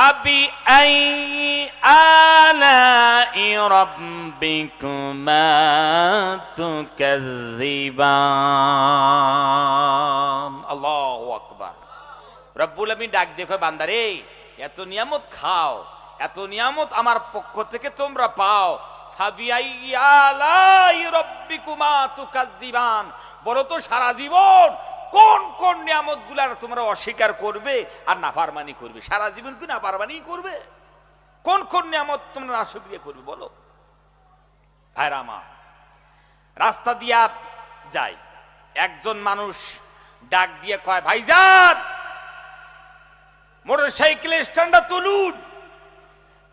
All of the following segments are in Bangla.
فبأي آلاء ربكما تكذبان الله أكبر রব্বুল আমিন ডাক দেখো বান্দারে এত নিয়ামত খাও এত নিয়ামত আমার পক্ষ থেকে তোমরা পাও ফাবিআই আলাই রব্বিকুমা তুকাজ্জিবান বলো তো সারা জীবন কোন কোন নিয়ামতগুলার তোমরা অস্বীকার করবে আর নাফারমানি করবে? সারা জীবন কি নাফারমানি করবে? কোন কোন নিয়ামত তোমরা নাশুক্রিয়া করবে বলো? ভাইরা রাস্তা দিয়া যায় একজন মানুষ ডাক দিয়ে কয়, ভাইজান মোটর সাইকেলের স্ট্যান্ডটা তুলুন।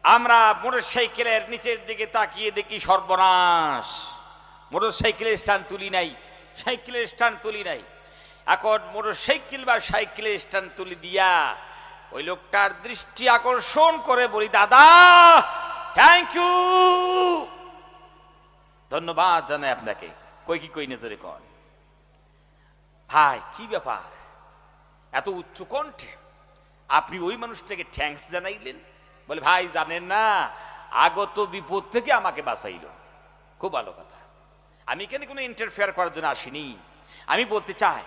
আমরা মোটর সাইকেলের নিচের দিকে তাকিয়ে দেখি সর্বনাশ। মোটর সাইকেলের স্ট্যান্ড তুলি নাই, সাইকেলের স্ট্যান্ড তুলি নাই। এখন মোটর সাইকেল বা সাইকেলের স্ট্যান্ড তুলি দিয়া ওই লোকটার দৃষ্টি আকর্ষণ করে বলি, দাদা থ্যাংক ইউ ধন্যবাদ জানাই আপনাকে। কই কি কই নজরে কন? ভাই, কি ব্যাপার? এত উচ্চ কণ্ঠে আপনি ওই মানুষটাকে থ্যাঙ্কস জানাইলেন? বলে, ভাই, জানেন না, আগত বিপদ থেকে আমাকে বাঁচাইল। খুব ভালো কথা। আমি এখানে কোনো ইন্টারফেয়ার করার জন্য আসিনি। আমি বলতে চাই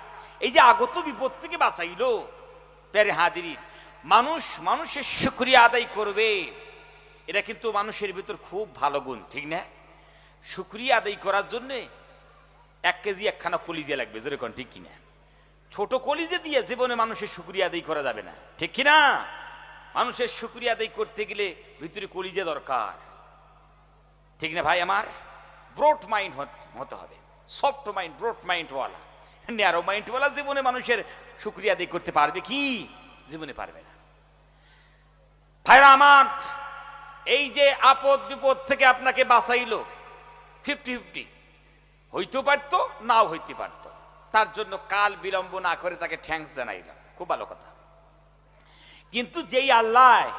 এই যে আগত বিপদ থেকে বাঁচাইলো, প্যারে হাদিরি মানুষ মানুষের শুক্রিয়া আদায় করবে। এটা কিন্তু মানুষের ভিতর খুব ভালো গুণ, ঠিক না? শুক্রিয়া আদায় করার জন্যে এক কেজি একখানা কলিজে লাগবে, যেরকম, ঠিক কিনা? ছোট কলিজে দিয়ে জীবনে মানুষের শুক্রিয়া আদায় করা যাবে না, ঠিক কিনা? মানুষের শুক্রিয়া আদায় করতে গেলে ভিতরে কলিজে দরকার। ঠিক না ভাই আমার? ব্রড মাইন্ড হতে হবে। সফট মাইন্ড ব্রড মাইন্ড ওয়ালা ন্যারো মাইন্ড ওয়ালা জীবনে মানুষের শুক্রিয়া আদায় করতে পারবে কি? জীবনে পারবে না। ভাইরা আমার, এই যে আপদ বিপদ থেকে আপনাকে বাঁচাইলো ফিফটি ফিফটি হইতেও পারতো, নাও হইতে পারতো। তার জন্য কাল বিলম্ব না করে তাকে থ্যাংকস জানাইলাম খুব ভালো কথা। কিন্তু যেই আল্লাহ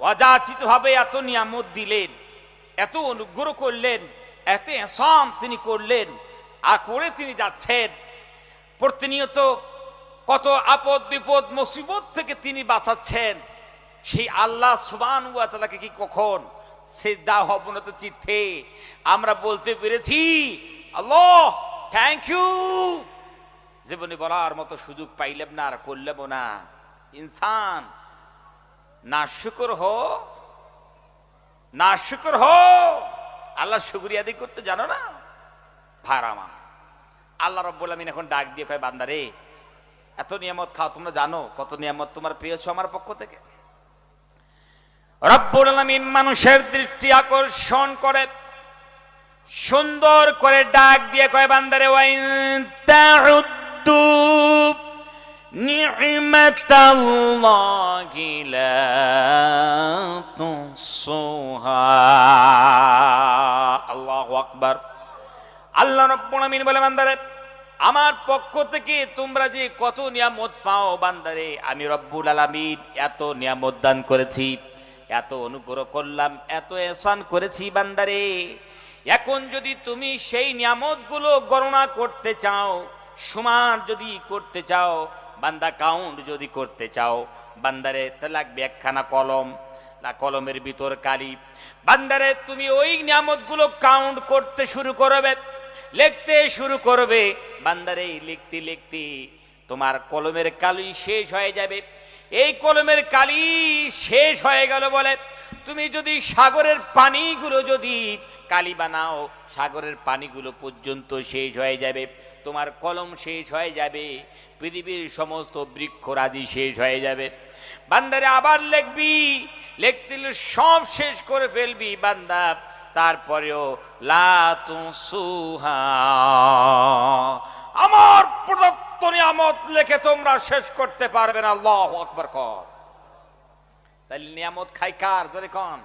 অযাচিত ভাবে এত নিয়ামত দিলেন, এত অনুগ্রহ করলেন, এত এসাম তিনি করলেন করে তিনি যাচ্ছেন। প্রতিনিয়ত কত আপদ বিপদ, মুসিবত থেকে তিনি বাঁচাচ্ছেন। সেই আল্লাহ সুবান তালাকে কি কখন? সেদা অবনত চিত্তে আমরা বলতে পেরেছি, আল্লাহ থ্যাংক ইউ জীবনে বলার মতো সুযোগ পাইলাম না আর করলাম না। ইনসান, না শুকর হো, না শুকর হো। আল্লাহ শুক্রিয়া আদায় করতে জানো না? আল্লাহ রব্বুল আমিন এখন ডাক দিয়ে কয়, বান্দারে, এত নিয়ামত খাও, তোমরা জানো কত নিয়ামত তোমার পেয়েছ আমার পক্ষ থেকে? রব্বুল আলামিন মানুষের দৃষ্টি আকর্ষণ করে, সুন্দর করে ডাক দিয়ে কয়, বান্দারে, ওয়াইন আকবার। আল্লাহ রাব্বুল বলে, বান্দারে, আমার পক্ষ থেকে তোমরা যে কত নিয়ামত পাও, বান্দারে, আমি রব্বুল আলামিন এত নিয়ামত দান করেছি, এত অনুগ্রহ করলাম, এত এসান করেছি, বান্দারে। এখন যদি তুমি সেই নিয়ামতগুলো গণনা করতে চাও সমান যদি করতে চাও, বান্দা কাউন্ট যদি করতে চাও, বান্দারে, তা লাগবে একখানা কলম, না কলমের ভিতর কালি। বান্দারে, তুমি ওই নিয়ামতগুলো কাউন্ট করতে শুরু করবে। লিখতে শুরু করবে। বান্দারে, লিখতে লিখতে তোমার কলমের কালি শেষ হয়ে যাবে। এই কলমের কালি শেষ হয়ে গেল বলে, তুমি যদি সাগরের পানিগুলো যদি কালি বানাও, সাগরের পানিগুলো পর্যন্ত শেষ হয়ে যাবে। তোমার কলম শেষ হয়ে যাবে, পৃথিবীর সমস্ত বৃক্ষরাজি শেষ হয়ে যাবে। বান্দারে আবার লিখবি, লিখতে সব শেষ করে ফেলবি। বান্দা তারপরেও, লা তুসুহা আমার প্রদত্ত নিয়ামত লেখে তোমরা শেষ করতে পারবে না, আল্লাহ আকবর কর। তাহলে নিয়ামত খাই কার? জোরে কন।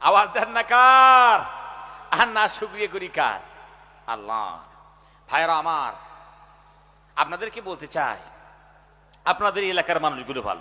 আওয়াজ দেন না কার? আর না শুক্রিয়া করি কার? আল্লাহ। ভাইরা আমার আপনাদেরকে বলতে চাই? আপনাদের এলাকার মানুষগুলো ভালো।